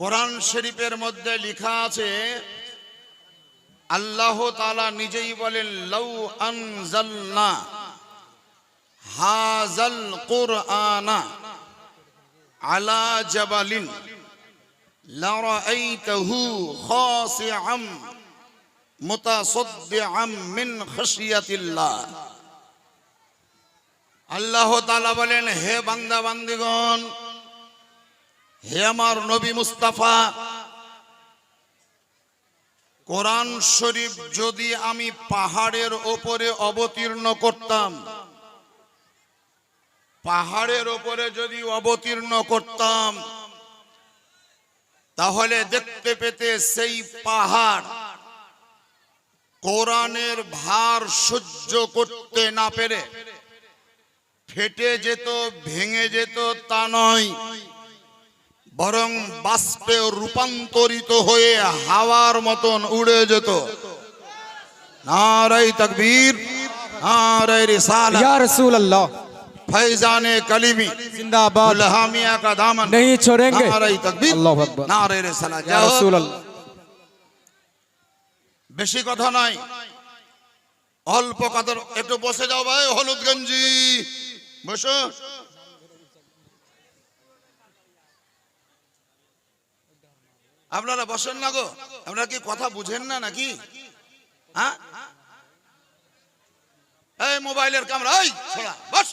কোরআন শরীফের মধ্যে লেখা আছে, আল্লাহ তালা নিজেই বলেন লৌ আনজালনা হাজাল কুরআনা আলা জাবালিন আল্লাহ তাআলা বলেন, হে বান্দা বান্দিগণ হে আমার নবী মুস্তাফা, কোরআন শরীফ যদি আমি পাহাড়ের ওপরে অবতীর্ণ করতাম, পাহাড়ের ওপরে যদি অবতীর্ণ করতাম, তাহলে দেখতে পেতে সেই পাহাড় কোরআনের ভার সহ্য করতে না পেরে, ফেটে যেত, ভেঙে যেত তা নয়। বরং বাষ্পে রূপান্তরিত হয়ে হাওয়ার মতন উড়ে যেত নারাই তকবীর নারাই রিসালা या रसूल अल्लाह फैजाने कलीमी जिंदाबाद उल्हामिया का दामन नहीं छोड़ेंगे नाराई तकबीर अल्लाह अकबर নারে রিসালা या रसूल अल्लाह বেশি কথা নাই অল্প কথা একটু বসে যাও ভাই হলুদ গঞ্জি বসো আপনারা বসেন না গো। আপনারা কি কথা বুঝেন না নাকি? হ্যাঁ? এই মোবাইলের ছোড়া, বস।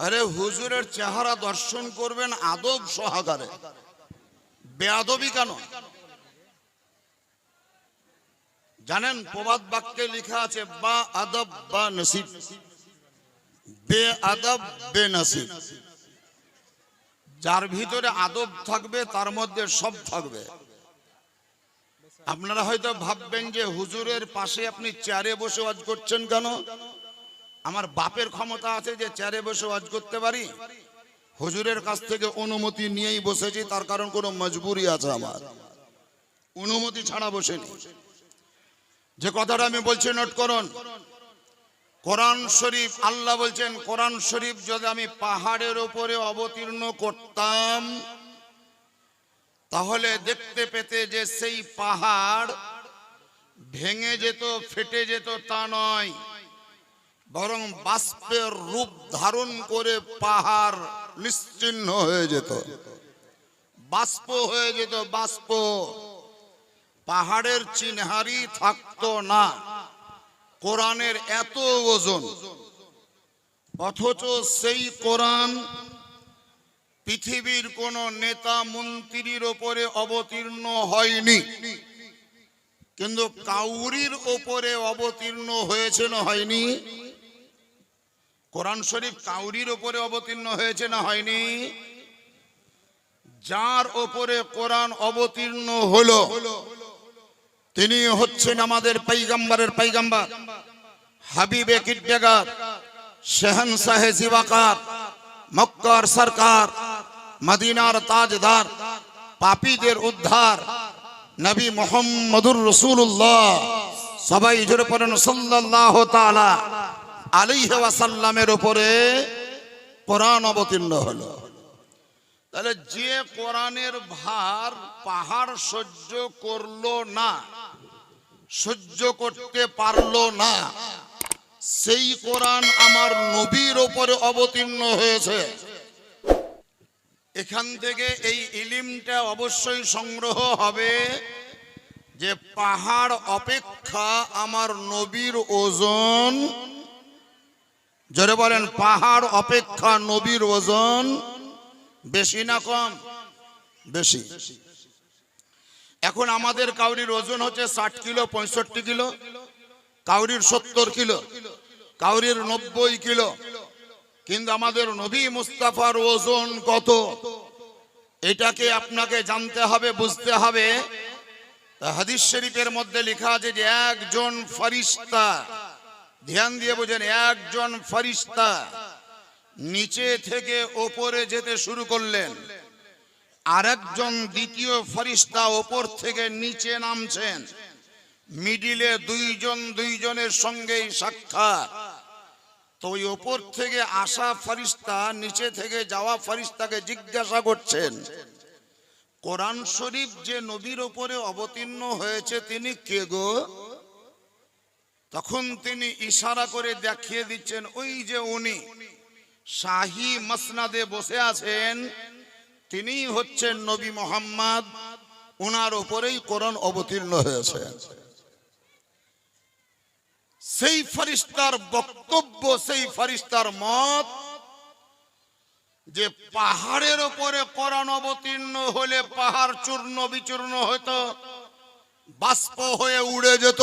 আরে হুজুরের চেহারা দর্শন করবেন আদব সহকারে। বেয়াদবি কেন? জানেন প্রবাদ বাক্যে লেখা আছে, বা আদব বা নসিব। বে আদব বে নসিব যার ভিতরে আদব থাকবে, তার মধ্যে সব থাকবে। আপনারা হয়তো ভাববেন যে হুজুরের পাশে আপনি চেয়ারে বসে ওয়াজ করছেন কেন? আমার বাপের ক্ষমতা আছে যে চেয়ারে বসে ওয়াজ করতে পারি। হুজুরের কাছ থেকে অনুমতি নিয়েই বসেছি, তার কারণ কোনো মজবুরি আছে আমার। অনুমতি ছাড়া বসেনি। যে কথাটা আমি বলছি, নোট করুন। কোরআন শরীফ, আল্লাহ বলছেন, কোরআন শরীফ যদি আমি পাহাড়ের উপরে অবতীর্ণ করতাম, তাহলে দেখতে পেতে যে সেই পাহাড় ভেঙে যেত, ফেটে যেত তা নয়। বরং বাষ্পের রূপ ধারণ করে পাহাড় নিশ্চিহ্ন হয়ে যেত। বাষ্প হয়ে যেত, বাষ্প। পাহাড়ের চিনহারি থাকতো না। কোরআনের এত ওজন। অথচ সেই কোরআন পৃথিবীর কোন নেতা মন্ত্রীর ওপরে অবতীর্ণ হয়নি। কিন্তু কাউরির ওপরে অবতীর্ণ হয়েছে না হয়নি? কোরআন শরীফ কাউরির ওপরে অবতীর্ণ হয়েছে না হয়নি? যার ওপরে কোরআন অবতীর্ণ হলো তিনি হচ্ছেন আমাদের পাইগাম্বারের পাইগাম্বার হাবিবে কিড্ডাগার, শেহন সাহে জিবাকার, মক্কার সরকার, মদিনার তাজদার, পাপীদের উদ্ধার, নবী মোহাম্মদুর রসুল্লাহ সবাই জোরে পড়েন সাল্লাহ তালা আলাইহি ওয়াসাল্লামের উপরে কোরআন অবতীর্ণ হলো। তাহলে যে কোরআনের ভার পাহাড় সহ্য করল না সহ্য করতে পারল না। সেই কোরআন আমার নবীর ওপরে অবতীর্ণ হয়েছে। এখান থেকে এই ইলিমটা অবশ্যই সংগ্রহ হবে যে পাহাড় অপেক্ষা আমার নবীর ওজন। জোরে বলেন, পাহাড় অপেক্ষা নবীর ওজন বেশি না কম? বেশি। এখন আমাদের কাউরির ওজন হচ্ছে ষাট কিলো, পঁয়ষট্টি কিলো, কাউরির সত্তর কিলো, কাউরির নব্বই কিলো। কিন্তু আমাদের নবী মুস্তাফার ওজন কত? এটাকে আপনাকে জানতে হবে, বুঝতে হবে। হাদিস শরীফের মধ্যে লেখা আছে যে একজন ফারিস্তা, ধ্যান দিয়ে বোঝেন, একজন ফারিস্তা নিচে থেকে ওপরে যেতে শুরু করলেন। আরেকজন দ্বিতীয় ফরিস্তা ওপর থেকে নিচে নামছেন। মিডিলে দুইজন দুইজনের সঙ্গেই সাক্ষাৎ। তো ওই ওপর থেকে আসা ফরিস্তা নিচে থেকে যাওয়া ফরিস্তাকে জিজ্ঞাসা করছেন, কোরআন শরীফ যে নবীর ওপরে অবতীর্ণ হয়েছে তিনি কে গো? তখন তিনি ইশারা করে দেখিয়ে দিচ্ছেন, ওই যে উনি, শাহী মসনাদে বসে আছেন তিনি হচ্ছেন নবী মোহাম্মদ। ওনার ওপরেই কোরআন অবতীর্ণ হয়েছে। সেই ফরিস্তার বক্তব্য, সেই ফরিস্তার মত যে পাহাড়ের ওপরে কোরআন অবতীর্ণ হলে পাহাড় চূর্ণ বিচূর্ণ হতো, বাষ্প হয়ে উড়ে যেত,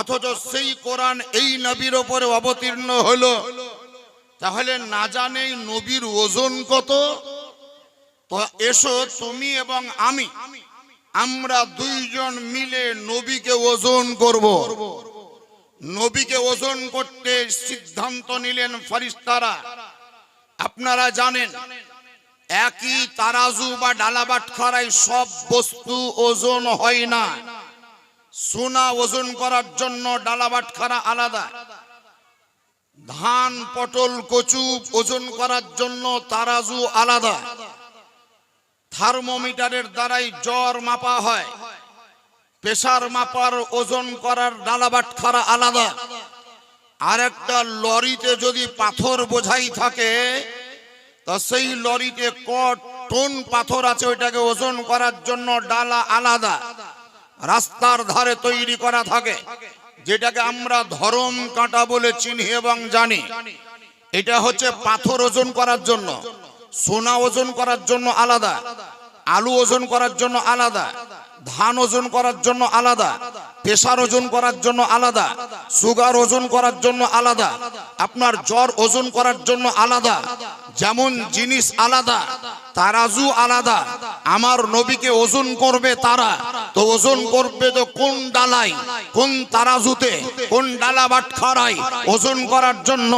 অথচ সেই কোরআন এই নবীর ওপরে অবতীর্ণ হলো। তাহলে না জানে এই নবীর ওজন কত? তো এসো তুমি এবং আমি, আমরা দুইজন মিলে নবীকে ওজন করব। নবীকে ওজন করতে সিদ্ধান্ত নিলেন ফরিস্তারা আপনারা জানেন, একই তারাজু বা ডালাবাট খরাই সব বস্তু ওজন হয় না। সোনা ওজন করার জন্য ডালাবাট খারা আলাদা। ধান, পটল, কচু ওজন করার জন্য তারাজু আলাদা। থার্মোমিটারের দ্বারাই জ্বর মাপা হয়। প্রেসার মাপার ওজন করার ডালাবাট খারা আলাদা। আর একটা লরিতে যদি পাথর বোঝাই থাকে, তা সেই লরিতে ক টন পাথর আছে, ওইটাকে ওজন করার জন্য ডালা আলাদা। রাস্তার ধারে তৈরি করা থাকে, যেটাকে আমরা ধরম কাঁটা বলে চিনি এবং জানি। এটা হচ্ছে পাথর ওজন করার জন্য, সোনা ওজন করার জন্য আলাদা। আলু ওজন করার জন্য আলাদা, ধান ওজন করার জন্য আলাদা, প্রেসার ওজন করার জন্য আলাদা, সুগার ওজন করার জন্য আলাদা, আপনার জ্বর ওজন করার জন্য আলাদা, যেমন জিনিস আলাদা তারাজু আলাদা। আমার নবীকে ওজন করবে তারা। তো ওজন করবে তো কোন ডালাই, কোন তারাজুতে, কোন ডালা বাটখারাই ওজন করার জন্য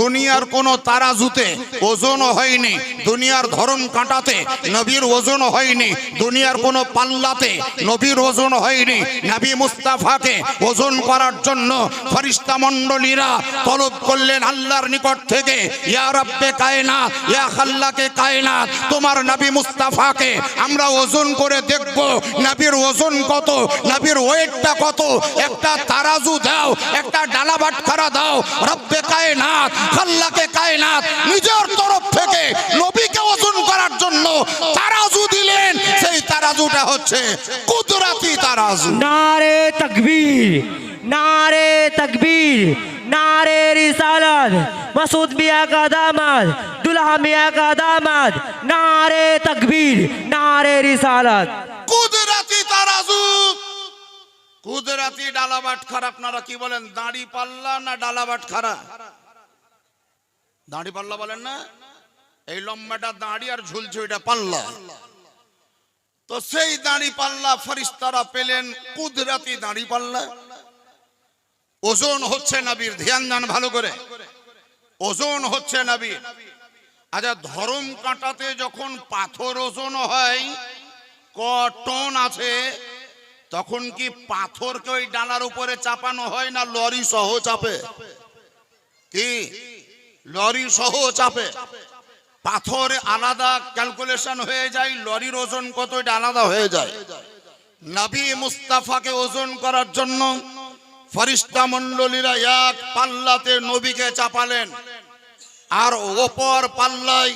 দুনিয়ার কোন তারাজুতে ওজন হয়নি। দুনিয়ার ধরম কাটাতে নবীর ওজন হয়নি। দুনিয়ার কোন পাল্লাতে নবীর ওজন হয়নি। নবী মুস্তাফাকে ওজন করার জন্য ফরিস্তা মণ্ডলীরা তলব করলেন আল্লাহর নিকট থেকে, ইয়া রব্বে কায়নাত, ইয়া খাল্লাকে কায়নাত তোমার নাবি মুস্তাফাকে আমরা ওজন করে দেখব। নাবির ওজন কত? নাবির ওয়েটটা কত? একটা তারাজু দাও, একটা ডালা বাটখারা দাও। রব্বে কায়নাত, খাল্লাকে কায়নাত, নিজের তরফ থেকে নবীকে ওজন করার জন্য তারাজু দিলেন। সেই তারাজুটা হচ্ছে কুদরাতি তারাজু। নারে তাকবীর নারে তাকবীর। नारे रिसालत मसूद मियाँ का दामाद दुल्हा मियाँ का दामाद नारे तकबीर नारे रिसालत কুদরাতি তারাজু কুদরাতি ডালাবাট খারা আপনারা কি বলেন দাড়ি পাল্লা না ডালাবাট খারা দাড়ি পাল্লা বলেন না এই লম্বাটা দাড়ি আর ঝুলছে ওইটা পাল্লা তো সেই দাড়ি পাল্লা ফরিস্তারা পেলেন কুদরাতি দাড়ি পাল্লা ওজন হচ্ছে নাবির ধ্যান দেন ভালো করে। ওজন হচ্ছে নাবির আচ্ছা ধরম কাঁটাতে যখন পাথর ওজন হয় কটন আছে, তখন কি পাথরকে ওই ডালার উপরে চাপানো হয় না লরি সহ চাপে? কি? লরি সহ চাপে। পাথর আলাদা ক্যালকুলেশন হয়ে যায়, লরির ওজন কত আলাদা হয়ে যায়। নবী মুস্তাফাকে ওজন করার জন্য ফরিস্তা মণ্ডলীরা এক পাল্লাতে নবীকে চাপালেন। আর ওপর পাল্লায়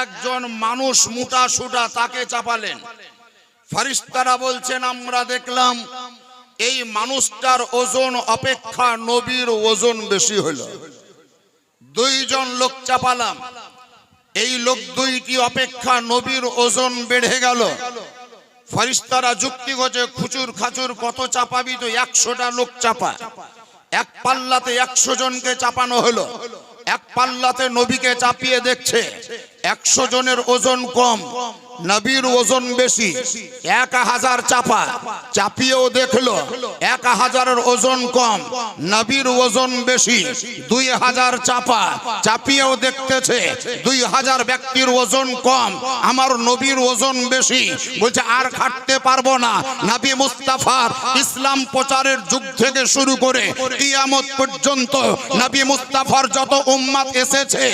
একজন মানুষ মোটা সুটা তাকে চাপালেন। ফারিস্তারা বলছেন, আমরা দেখলাম এই মানুষটার ওজন অপেক্ষা নবীর ওজন বেশি হইল। দুইজন লোক চাপালাম। এই লোক দুইটি অপেক্ষা নবীর ওজন বেড়ে গেল। ফারিস্তারা যুক্তি গজে খুচুর খাচুর কত চাপাবি তো একশোটা লোক চাপা এক পাল্লাতে একশো জনকে চাপানো হলো। এক পাল্লাতে নবীকে চাপিয়ে দেখছে। একশো জনের ওজন কম, নবীর ওজন বেশি। এক হাজার চাপা, চাপিয়েও দেখল, এক হাজারের ওজন কম, নবীর ওজন বেশি। দুই হাজার চাপা, চাপিয়েও দেখতেছে, দুই হাজার ব্যক্তির ওজন কম, আমার নবীর ওজন বেশি। বলছে, আর খাটতে পারব না। নবী মুস্তাফার ইসলাম প্রচারের যুগ থেকে শুরু করে কিয়ামত পর্যন্ত নবী মুস্তাফার যত উম্মাদ এসেছে,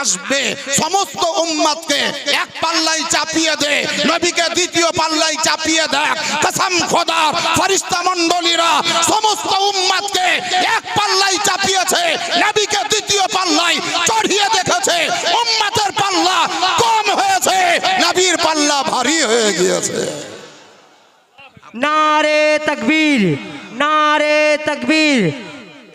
আসবে। সমস্ত উম্মাদকে এক পাল্লাই চাপিয়ে দে, নবীকে দ্বিতীয় পাল্লাই চাপিয়ে দেখ। কসম খোদা, ফরিস্তা মন্ডলীরা সমস্ত উম্মাদকে এক পাল্লাই চাপিয়েছে, নবীকে দ্বিতীয় পাল্লাই চড়িয়ে দেখেছে। উম্মাদের পাল্লা কম হয়েছে, নবীর পাল্লা ভারী হয়ে গিয়েছে। নারে তকবীর নারে তকবীর।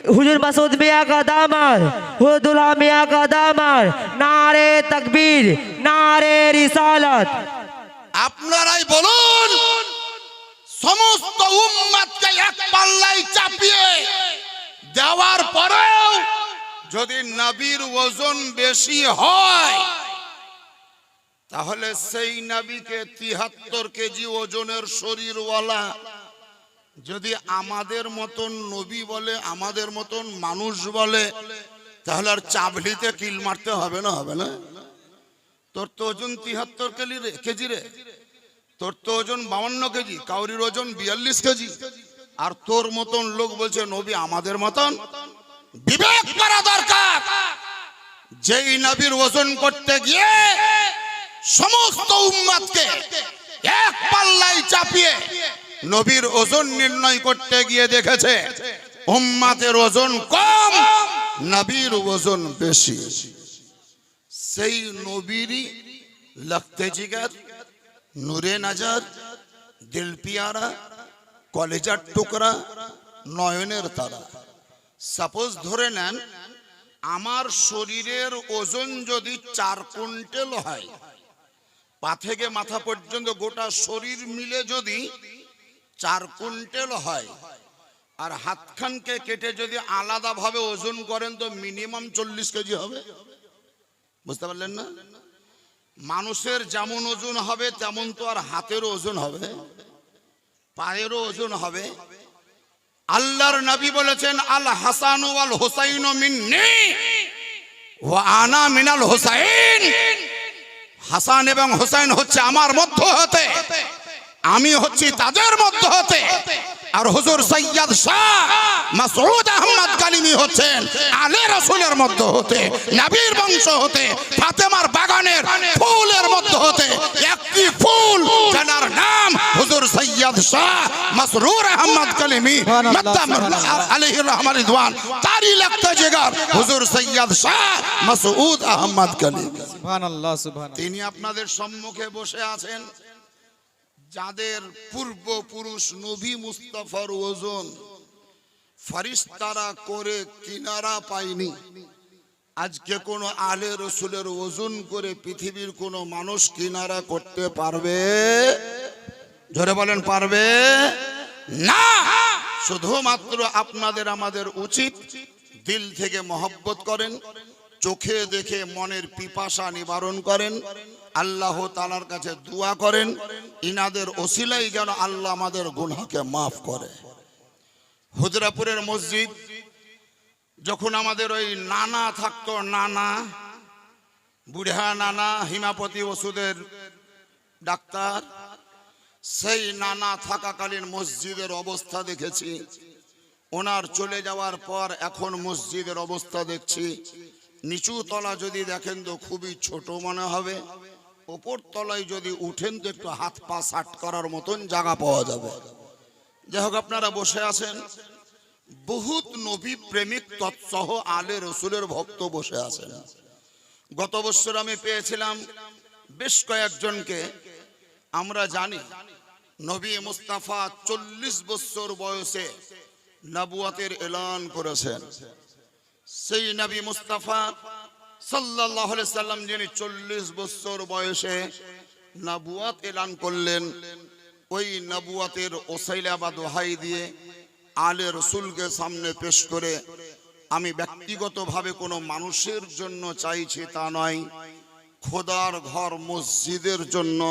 हुजूर मसूद मियाँ का दामाद हुजूर दुल्हा मियाँ का दामाद नारे तकबीर नारे रिसालत আপনারাই বলুন সমস্ত উম্মাদকে এক পাল্লাই চাপিয়ে দেওয়ার পরেও যদি নবীর ওজন বেশি হয় তাহলে সেই নবীকে তিহাত্তর কেজি ওজনের শরীরওয়ালা যদি আমাদের মতন নবী বলে, আমাদের মতন মানুষ বলে, তাহলে আর চাবলিতে কিল মারতে হবে না হবে না? তোর তো ওজন তিহাত্তর কেজি রে কেজি রে। তোর তো ওজন বাউন্ন কেজি, কাউরির ওজন বিয়াল্লিশ কেজি। আর তোর মতন লোক বলছে, নবী আমাদের মতন বিবেক করা দরকার। যেই নবীর ওজন করতে গিয়ে সমস্ত উম্মাদকে এক পাল্লাই চাপিয়ে নবীর ওজন নির্ণয় করতে গিয়ে দেখেছে উম্মাতের ওজন কম, নবীর ওজন বেশি। সেই নবীরই লখতে জিগার নূরে নাজার দিল পিয়ারা কলেজার টুকরা, নয়নের তারা। সাপোজ ধরে নেন, আমার শরীরের ওজন যদি চার কুইন্টাল হয়, পা থেকে মাথা পর্যন্ত গোটা শরীর মিলে যদি চার কুইন্টাল হয়। আর হাতখানকে কেটে যদি আলাদাভাবে ওজন করেন তো মিনিমাম চল্লিশ কেজি হবে। বুঝতে পারলেন না? মানুষের যেমন ওজন হবে, তেমন তো আর হাতেরও ওজন হবে। পায়েরও ওজন হবে। আল্লাহর নবী বলেছেন, আল হাসান ওয়াল হোসাইন মিন্নি ও আনা মিনাল হোসাইন। হাসান এবং হোসাইন হচ্ছে আমার মধ্য হতে। আমি হচ্ছি তাদের মধ্য হতে। আর হুজুর সৈয়দ শাহ মাসউদ আহমদ কালিমি হচ্ছেন আলে রসুলের মধ্য হতে নবীর বংশ হতে ফাতেমার বাগানের ফুলের মধ্য হতে একটি ফুল যার নাম হুজুর সৈয়দ শাহ মাসরুর আহমদ কালিমি আলাইহি রহমান রিদওয়ান। তারই লাগতে জেগার হুজুর সৈয়দ শাহ মাসউদ আহমদ কালিমি তিনি আপনাদের সম্মুখে বসে আছেন। যাদের পূর্বপুরুষ নবী মুস্তফার ওজন ফারিস্তারা করে কিনারা পায়নি। আজকে কোন আলে রসুলের ওজন করে পৃথিবীর কোন মানুষ কিনারা করতে পারবে? ধরে বলেন, পারবে? না! শুধুমাত্র আপনাদের, আমাদের উচিত দিল থেকে মহব্বত করেন। চোখে দেখে মনের পিপাসা নিবারণ করেন, আল্লাহ তালার কাছে দোয়া করেন, ইনাদের ওসিলাই যেন আল্লাহ আমাদের গুনাহকে মাফ করে। হুজরাপুরের মসজিদ, যখন আমাদের ওই নানা থাকতো, নানা, বুড়া নানা, হিমাপতি ওষুধের ডাক্তার, সেই নানা থাকাকালীন মসজিদের অবস্থা দেখেছি। ওনার চলে যাওয়ার পর এখন মসজিদের অবস্থা দেখছি। নিচু তলা যদি দেখেন তো খুবই ছোট মনে হবে। ওপর তলায় যদি উঠেন তো একটু হাত পা সাট করার মতন জায়গা পাওয়া যাবে। যাই হোক, আপনারা বসে আছেন। বহুত নবী প্রেমিক তৎসহ আলে রসুলের ভক্ত বসে আছেন। গত বছর আমি পেয়েছিলাম বেশ কয়েকজনকে। আমরা জানি নবী মুস্তাফা চল্লিশ বছর বয়সে নবুয়াতের এলান করেছেন। সেই নবী মুস্তাফা সাল্লাহ সাল্লাম যিনি চল্লিশ বছর বয়সে নবুয়াত এলান করলেন, ওই নবুয়াতের ওসাইলা বা দোহাই দিয়ে আলে রসুলকে সামনে পেশ করে আমি ব্যক্তিগতভাবে কোনো মানুষের জন্য চাইছি তা নয়, খোদার ঘর মসজিদের জন্য